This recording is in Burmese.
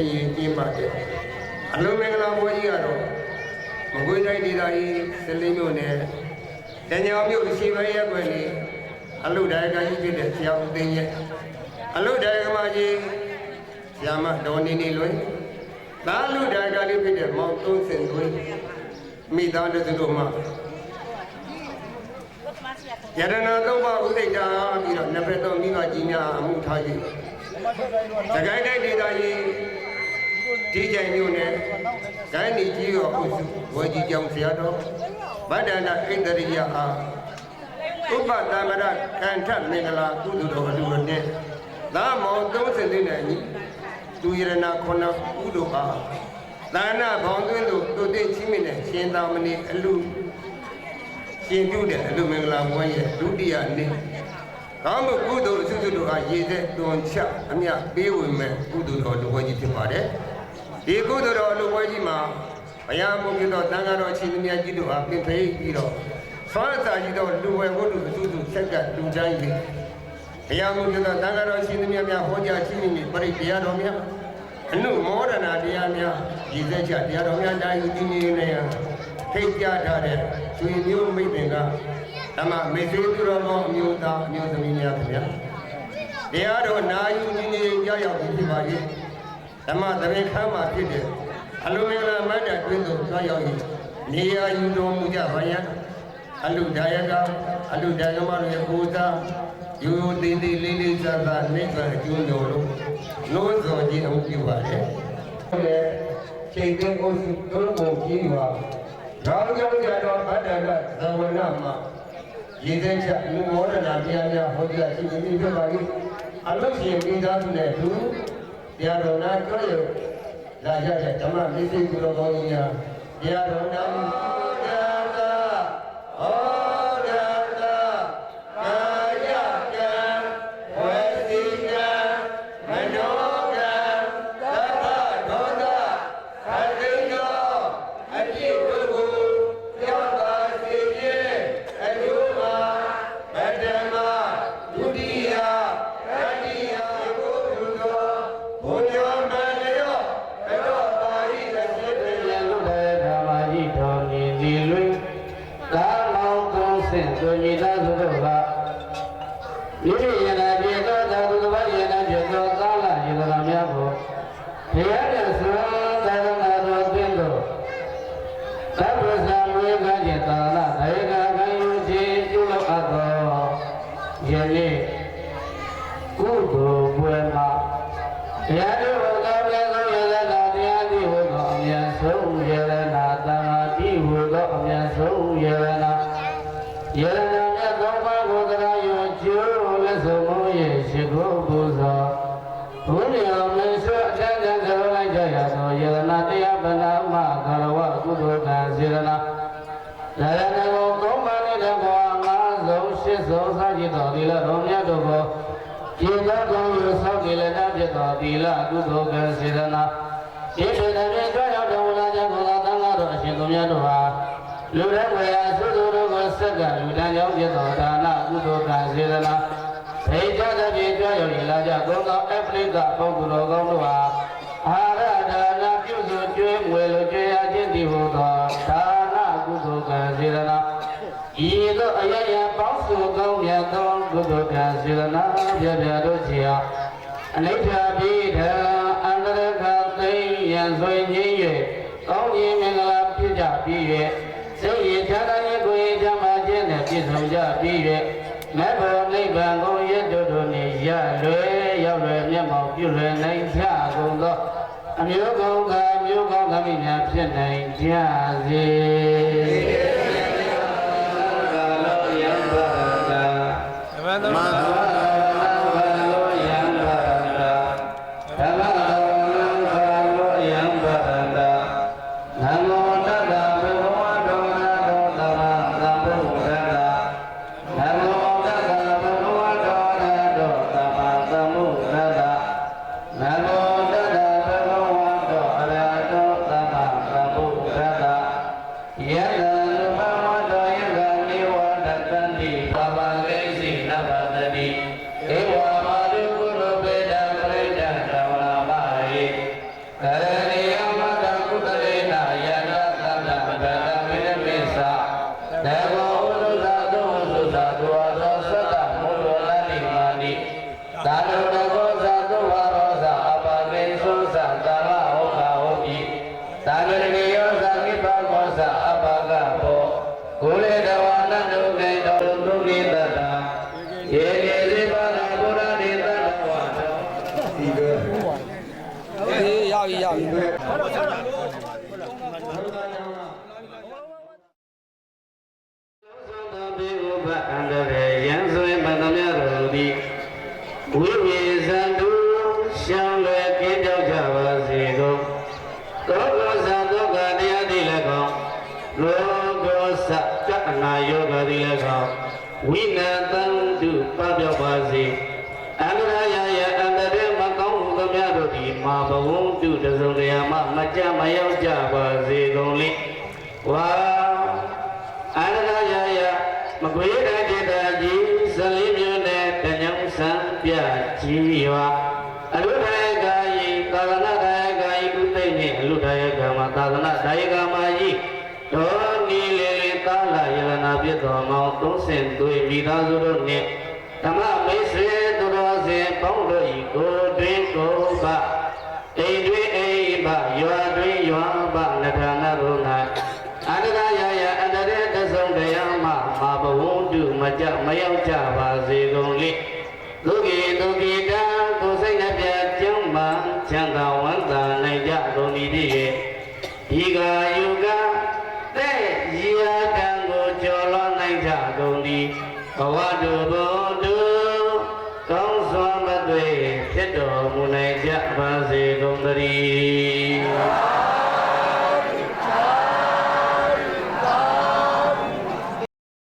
င်ရင်ကျင်းပါတယ်အလုံးမင်္ဂလာပွဲကြီးကတော့မကွေးတိုင်းဒေသကြီးစလင်းမြို့နယ်တညောင်မြို့ရှိမရဲကွယ်လေးအလုဒါယကကြီးဖြစ်တဲ့ဆရာဦးသိန်းရဲ့အလုဒါယကမကြီးဆရာမဒေါ်နေနေလွင်သာလုဒါယကလေးဖြစ်တဲ့မောင်သုံးစင်သွင်းမိသားစုတို့မှယရနာသုံးပါးဥဒိတ်တာပြီးတော့နှစ်ဖက်သုံးမိဘကြီးများအမှုထားကြည့်စကိုင်းတိုင်းဒေသကြီး ဒီကြိမ်မြို့နယ်ဂိုင်းနီကြီးရောအုပ်စုဝေကြီးကျောင်းဆရာတော်ဗဒ္ဒနာဣန္ဒရိယအားဥပတမရကန္ထမင်္ဂလာကုသိုလ်တော်အလူနဲ့သာမော30သိန်းနဲ့အညီသူရဏခုနကုသိုလ်အားသာနာဘောင်သွင်းတို့တို့သိချင်းမြင့်တဲ့ရှင်သာမဏေအလူရှင်ပြုတဲ့အလူမင်္ဂလာဘွဲရဲ့ဒုတိယနေ့ကောင်းမှုကုသိုလ်အစုစုတို့အားရည်သက်တွန်ချအမြပေးဝင်မဲ့ကုသိုလ်တော်လူပွဲကြီးဖြစ်ပါတယ် ဒီကုသိုလ်တော်လူပွဲကြီးမှာဘုရားဘုရားတော်တန်ခါတော်ရှင်မြတ်ကြီးတို့အားပြင်ဖိပြီးတော့ဆွမ်းစာကြီးတော်လူဝယ်ဝတ္ထုအစုစုဆက်ကလူချမ်းကြီးဘုရားဘုရားတော်တန်ခါတော်ရှင်မြတ်များဟောကြားခြင်းမိပရိတရားတော်များအနုမောဒနာတရားများရည်သက်ချတရားတော်များတာယူခြင်းနေနေထိတ်ကြထားတဲ့ကျွေမျိုးမိတ်ပင်ကဓမ္မမေသေသူတော်ကောင်းအမျိုးသားအမျိုးသမီးများခင်ဗျာတရားတော်နာယူခြင်းနေကြောက်ရောက်ပြီးဖြစ်ပါရဲ့ ဓမ္မသဘင်ခမ်းမှာဖြစ်တဲ့အလိုမင်္ဂလာမတ်တဲ့တွင်သို့ကြောက်ရောက်၏နေရာယူတော်မူကြပါယံအလုဒါယကအလုဒါယမတို့ရဲ့ဘုရားယူယူသေးသေးလေးလေးစားစားနိဗ္ဗာန်အကျိုးတော်လို့လို့ဆိုခြင်းအမှုပြုပါတယ်ဟုတ်ကဲ့ချိန်သိအုပ်စုတို့ကိုကြီးပါရောင်းကြောင်းကြတော့ဗတ္တကသဝနာမှာရည်သက်ချက်လူမောဒနာတရားများဟောကြားရှိနေပြီဖြစ်ပါလိမ့်အလုရှင်မိသားစုနဲ့သူ တရားတော်နာကြောရလာကြတဲ့ဓမ္မမိသိကုတော်ကောင်းကြီးများတရားတော်နာဘုရားသာဟော မိမိယနာပြေသောသာသူတစ်ပါးယနာပြေသောသာလယတနာများကိုဘုရားရဲ့သံသာရဏတော်တွင်သို့သဗ္ဗဇာဝေကခြင်းသာလဒေကခံယူခြင်းပြုလုပ်အပ်သောယနေ့ကုသိုလ်ပွဲမှာတရားတော်ကိုကောင်းတဲ့ဆုံးရတဲ့တရားတိဟောသောအမြတ်ဆုံးယရနာတန်ခါတိဟောသောအမြတ်ဆုံးယရနာယရနာမြတ် စေရနာဒါရဏကိုကောင်းပါနေတဲ့ဘောငါးဆုံးရှစ်ဆုံးစကြည်တော်ဒီလိုတော်မြတ်တို့ကိုကျေသောကောင်းရသောကိလေသာဖြစ်သောသီလကုသိုလ်ကံစေရနာဒီပေတည်းကြွရောက်တော်မူလာခြင်းကိုသာတန်ခါတော်အရှင်သူများတို့ဟာလူတဲ့ဝေယသုတို့တို့ကိုဆက်ကလူတန်းကြောင့်ဖြစ်သောဒါနကုသိုလ်ကံစေရနာဖေကြတဲ့ပြေကြွရောက်လာကြသုံးသောအဖရိကပုဂ္ဂိုလ်တော်ကောင်းတို့ဟာအာရ တ်သောကုသိုလ်ကံစေရနာပြပြတို့ချီဟာအနိဋ္ဌပိဓာအန္တရကသိယံဆွေငြိမ်း၍ကောင်းခြင်းမင်္ဂလာဖြစ်ကြပြီး၍စိတ်ရချမ်းသာခြင်းကိုယ်ရချမ်းသာခြင်းနဲ့ပြည့်စုံကြပြီး၍မေဖို့နိဗ္ဗာန်ကိုရတုတို့နှင့်ရလွယ်ရောက်လွယ်မျက်မှောက်ပြုလွယ်နိုင်ကြကုန်သောအမျိုးကောင်းကအမျိုးကောင်းသမီးများဖြစ်နိုင်ကြစေ အမှ သဗ္ဗေဥပအန္တရေယံဆွေမတမြတော်သည်ဝိဝေဇန္တုရှံလွယ်ကင်းကြောက်ကြပါစေကုန်သောကောသသောကတရားတိလည်းကောင်းလောကောသကအနာယောဂတိလည်းကောင်းဝိနတံတုပပြောက်ပါစေအန္တရာယယအန္တရေမကောင်းမှုသမျှတို့သည်မာဘဝံတုတစုံတရာမှမကြမရောက်ကြပါစေကုန်လေဝါအာရဏယာယ မကွေတจิตာကြီးဇလေးမျိုးနဲ့တညောင်ဆံပြကြီးရွာအလုဒယကာယီသာသနာဒယကာယီဥသိမ့်နှင့်အလုဒယကာမသာသနာဒယကာမကြီးဒေါနီလေလေသာလာယရနာပြည့်တော်မောင်သုံးဆင်သွေမိသားစုတို့နှင့်ဓမ္မမိတ်ဆွေသူတော်စင်ပေါင်းတို့ဤကိုတွင်ကိုပအိမ်တွင် ကြမရောက်ကြပါစေကုန်လေလူကြီးသူကြီးတံကိုယ်စိတ်နှပြကျမ်းမှချမ်းသာဝမ်းသာနိုင်ကြကုန်၏တည်းဒီကယုကတဲ့ရာတံကိုကျော်လွန်နိုင်ကြကုန်သည်ဘဝတုဘုံတုကောင်းစွာမသွေဖြစ်တော်မူနိုင်ကြပါစေကုန်သတည်း